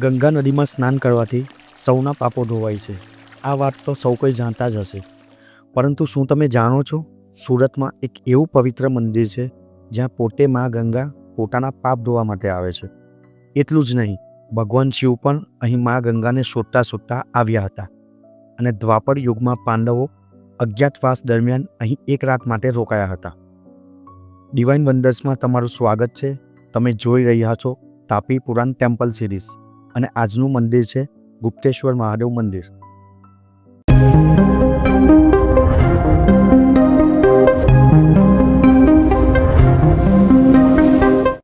ગંગા નદીમાં સ્નાન કરવાથી સૌના પાપો ધોવાય છે. આ વાત તો સૌ કોઈ જાણતા જ હશે. પરંતુ શું તમે જાણો છો? સુરતમાં એક એવું પવિત્ર મંદિર છે, જ્યાં પોતે મા ગંગા પોતાના પાપ ધોવા માટે આવે છે. એટલું જ નહીં, ભગવાન શિવ પણ અહીં મા ગંગાને શોધતા શોધતા આવ્યા હતા. અને દ્વાપર યુગમાં પાંડવો અજ્ઞાતવાસ દરમિયાન અહીં એક રાત માટે રોકાયા હતા. ડિવાઇન વંડર્સમાં તમારું સ્વાગત છે. તમે જોઈ રહ્યા છો તાપી પુરાણ ટેમ્પલ સિરીઝ. અને આજનું મંદિર છે ગુપ્તેશ્વર મહાદેવ મંદિર.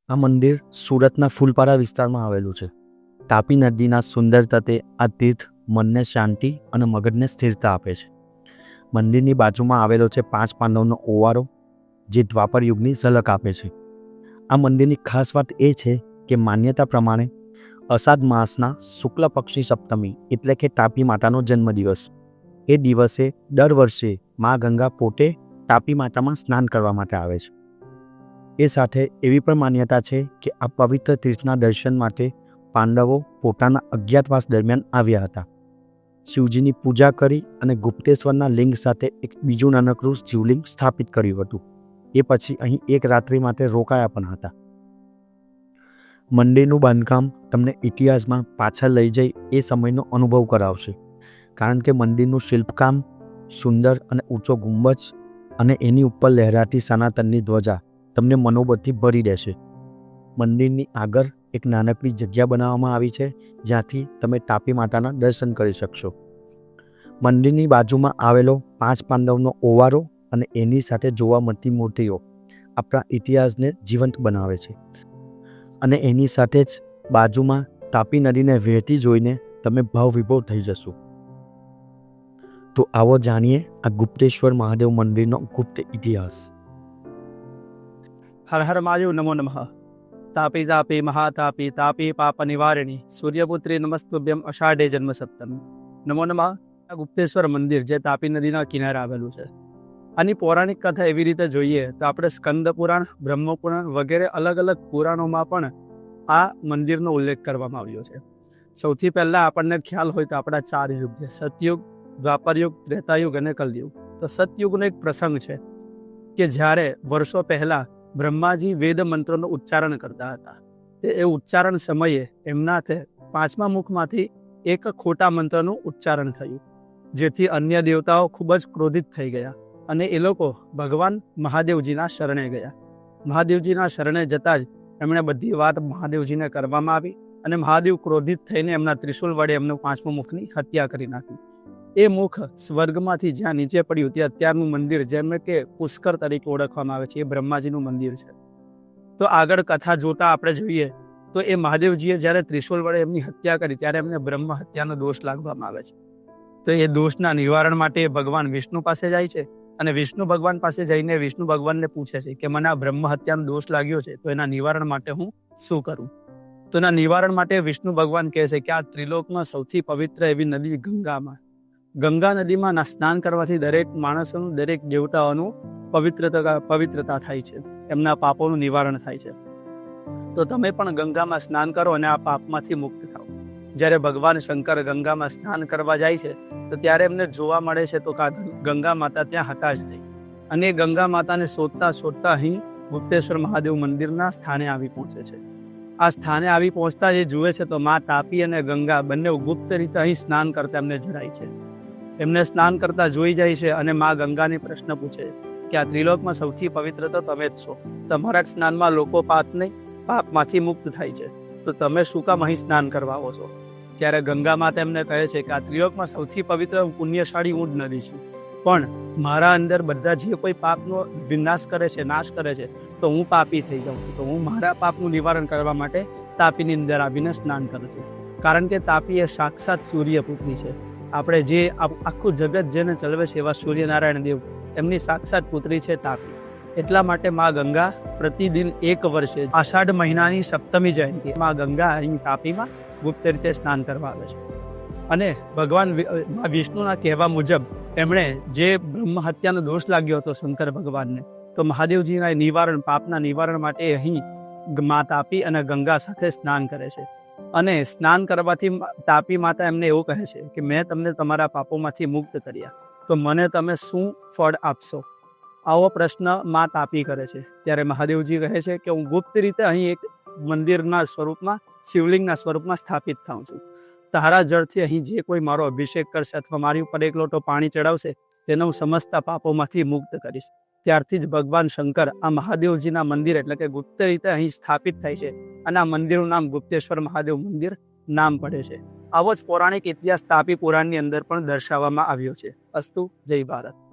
આ મંદિર સુરતના ફૂલપારા વિસ્તારમાં આવેલું છે. તાપી નદીના સુંદર તટે આ તીર્થ મનને શાંતિ અને મગજને સ્થિરતા આપે છે. મંદિરની બાજુમાં આવેલો છે પાંચ પાંડવનો ઓવારો, જે દ્વાપર યુગની ઝલક આપે છે. આ મંદિરની ખાસ વાત એ છે કે માન્યતા પ્રમાણે અષાઢ માસના શુક્લ પક્ષની સપ્તમી, એટલે કે તાપી માતાનો જન્મદિવસ. એ દિવસે દર વર્ષે મા ગંગા પોતે તાપી માતામાં સ્નાન કરવા માટે આવે છે. એ સાથે એવી પણ માન્યતા છે કે આ પવિત્ર તીર્થના દર્શન માટે પાંડવો પોતાના અજ્ઞાતવાસ દરમિયાન આવ્યા હતા. શિવજીની પૂજા કરી અને ગુપ્તેશ્વરના લિંગ સાથે એક બીજું નાનકડું શિવલિંગ સ્થાપિત કર્યું હતું. એ પછી અહીં એક રાત્રિ માટે રોકાયા પણ હતા. મંદિરનું બાંધકામ તમને ઇતિહાસમાં પાછળ લઈ જઈ એ સમયનો અનુભવ કરાવશે. કારણ કે મંદિરનું શિલ્પકામ સુંદર અને ઊંચો ગુંબજ અને એની ઉપર લહેરાતી સનાતનની ધ્વજા તમને મનોબળથી ભરી દેશે. મંદિરની આગળ એક નાનકડી જગ્યા બનાવવામાં આવી છે જ્યાંથી તમે તાપી માતાના દર્શન કરી શકશો. મંદિરની બાજુમાં આવેલો પાંચ પાંડવનો ઓવારો અને એની સાથે જોવા મળતી મૂર્તિઓ આપણા ઇતિહાસને જીવંત બનાવે છે. અને એની સાથે જ બાજુમાં તાપી નદીને વહેતી જોઈને તમે ભાવવિભોર થઈ જશો. તો આવો જાણીએ આ ગુપ્તેશ્વર મહાદેવ મંદિરનો ગુપ્ત ઇતિહાસ. હર હર મહાદેવ, નમો નમઃ. તાપી તાપી, મહાતાપી, તાપી પાપ નિવારિણી, સૂર્યપુત્રી નમસ્તુભ્યમ અષાઢે જન્મ સપ્તમી નમો નમઃ. આ ગુપ્તેશ્વર મંદિર જે તાપી નદીના કિનારે આવેલું છે. આની પૌરાણિક કથા એવી રીતે જોઈએ તો આપણે સ્કંદ પુરાણ બ્રહ્મપુરાણ વગેરે અલગ અલગ પુરાણોમાં પણ આ મંદિરનો ઉલ્લેખ કરવામાં આવ્યો છે. સૌથી પહેલાં આપણને ખ્યાલ હોય તો આપણા ચાર યુગ છે. સતયુગ, દ્વાપરયુગ, ત્રેતાયુગ અને કલયુગ. તો સતયુગનો એક પ્રસંગ છે કે જ્યારે વર્ષો પહેલાં બ્રહ્માજી વેદ મંત્રોનું ઉચ્ચારણ કરતા હતા. તે એ ઉચ્ચારણ સમયે એમના તે પાંચમા મુખમાંથી એક ખોટા મંત્રનું ઉચ્ચારણ થયું, જેથી અન્ય દેવતાઓ ખૂબ જ ક્રોધિત થઈ ગયા. અને એ લોકો ભગવાન મહાદેવજીના શરણે ગયા. મહાદેવજીના શરણે જતાં જ એમણે બધી વાત મહાદેવજીને કરવામાં આવી અને મહાદેવ ક્રોધિત થઈને એમના ત્રિશુલ વડે એમનું પાંચમું મુખની હત્યા કરી નાખી. એ મુખ સ્વર્ગમાંથી જ્યાં નીચે પડ્યું તે અત્યારનું મંદિર જેમ કે પુષ્કર તરીકે ઓળખવામાં આવે છે, એ બ્રહ્માજીનું મંદિર છે. તો આગળ કથા જોતા આપણે જોઈએ તો એ મહાદેવજીએ જ્યારે ત્રિશુલ વડે એમની હત્યા કરી ત્યારે એમને બ્રહ્મ હત્યાનો દોષ લાગવામાં આવે છે. તો એ દોષના નિવારણ માટે ભગવાન વિષ્ણુ પાસે જાય છે અને વિષ્ણુ ભગવાન પાસે જઈને વિષ્ણુ ભગવાનને પૂછે છે કે મને આ બ્રહ્મ હત્યાનો દોષ લાગ્યો છે, તો એના નિવારણ માટે હું શું કરું? તો એના નિવારણ માટે વિષ્ણુ ભગવાન કહે છે કે આ ત્રિલોકમાં સૌથી પવિત્ર એવી નદી ગંગામાં. ગંગા નદીમાં સ્નાન કરવાથી દરેક માણસોનું, દરેક દેવતાઓનું પવિત્રતા પવિત્રતા થાય છે. એમના પાપોનું નિવારણ થાય છે. તો તમે પણ ગંગામાં સ્નાન કરો અને આ પાપમાંથી મુક્ત થાઓ. જ્યારે ભગવાન શંકર ગંગામાં સ્નાન કરવા જાય છે, તો ત્યારે એમને જોવા મળે છે તો ગંગા માતા ત્યાં હતા જ નહીં. અને એ ગંગા માતાને શોધતા શોધતા અહીં ગુપ્તેશ્વર મહાદેવ મંદિરના સ્થાને આવી પહોંચે છે. આ સ્થાને આવી પહોંચતા જે જુએ છે તો મા તાપી અને ગંગા બંને ગુપ્ત રીતે અહીં સ્નાન કરતા એમને જણાય છે. એમને સ્નાન કરતા જોઈ જાય છે અને મા ગંગાને પ્રશ્ન પૂછે કે આ ત્રિલોકમાં સૌથી પવિત્ર તો તમે જ છો. તમારા જ સ્નાનમાં લોકો પાપ નહીં, પાપમાંથી મુક્ત થાય છે. તો તમે શું કામ અહીં સ્નાન કરવા આવો છો? ત્યારે ગંગા માતા એમને કહે છે કે આ ત્રિલોકમાં સૌથી પવિત્ર પુણ્યશાળી હું જ નદી છું. પણ મારા અંદર બધા જે કોઈ પાપનો વિનાશ કરે છે, નાશ કરે છે, તો હું પાપી થઈ જાઉં છું. તો હું મારા પાપનું નિવારણ કરવા માટે તાપીની અંદર આવીને સ્નાન કરું છું. કારણ કે તાપી એ સાક્ષાત સૂર્યપુત્રી છે. આપણે જે આખું જગત જેને ચલાવે છે એવા સૂર્યનારાયણ દેવ એમની સાક્ષાત પુત્રી છે તાપી. એટલા માટે મા ગંગા પ્રતિદિન એક વર્ષે આષાઢ મહિનાની સપ્તમી જયંતિ મા ગંગા અહીં તાપીમાં ગુપ્ત રીતે સ્નાન કરવા આવે છે. અને ભગવાન વિષ્ણુના કહેવા મુજબ એમણે જે બ્રહ્મ હત્યાનો દોષ લાગ્યો હતો શંકર ભગવાનને, તો મહાદેવજીના નિવારણ, પાપના નિવારણ માટે અહીં મા તાપી અને ગંગા સાથે સ્નાન કરે છે. અને સ્નાન કરવાથી તાપી માતા એમને એવું કહે છે કે, મેં તમને તમારા પાપોમાંથી મુક્ત કર્યા. તો મને તમે શું ફળ આપશો? આવો પ્રશ્ન મા તાપી કરે છે. ત્યારે મહાદેવજી કહે છે કે હું ગુપ્ત રીતે અહીં એક મંદિરના સ્વરૂપમાં, શિવલિંગના સ્વરૂપમાં સ્થાપિત થાઉં છું. તારા જળથી અહીં જે કોઈ મારો અભિષેક કરશે અથવા મારી ઉપર એક લોટો પાણી ચડાવશે, તેને હું સમસ્ત પાપોમાંથી મુક્ત કરીશ. ત્યારથી જ ભગવાન શંકર આ મહાદેવજીના મંદિર એટલે કે ગુપ્ત રીતે અહીં સ્થાપિત થાય છે અને આ મંદિરનું નામ ગુપ્તેશ્વર મહાદેવ મંદિર નામ પડે છે. આવો જ પૌરાણિક ઇતિહાસ તાપી પુરાણની અંદર પણ દર્શાવવામાં આવ્યો છે. અસ્તુ, જય ભારત.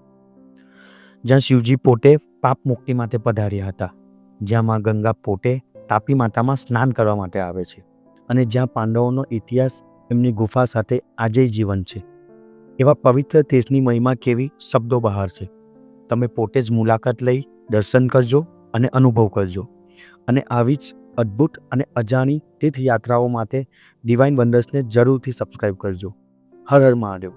જ્યાં શિવજી પોતે પાપ મુક્તિ માટે પધાર્યા હતા. જ્યાં માં ગંગા પોતે તાપી માતામાં સ્નાન કરવા માટે આવે છે અને જ્યાં પાંડવોનો ઇતિહાસ એમની ગુફા સાથે આજે જીવન છે. એવા પવિત્ર તીર્થની મહિમા કેવી શબ્દો બહાર છે. તમે પોતે જ મુલાકાત લઈ દર્શન કરજો અને અનુભવ કરજો. અને આવી જ અદ્ભુત અને અજાણી તીર્થયાત્રાઓ માટે ડિવાઇન વંડર્સને જરૂરથી સબસ્ક્રાઈબ કરજો. હર હર મહાદેવ.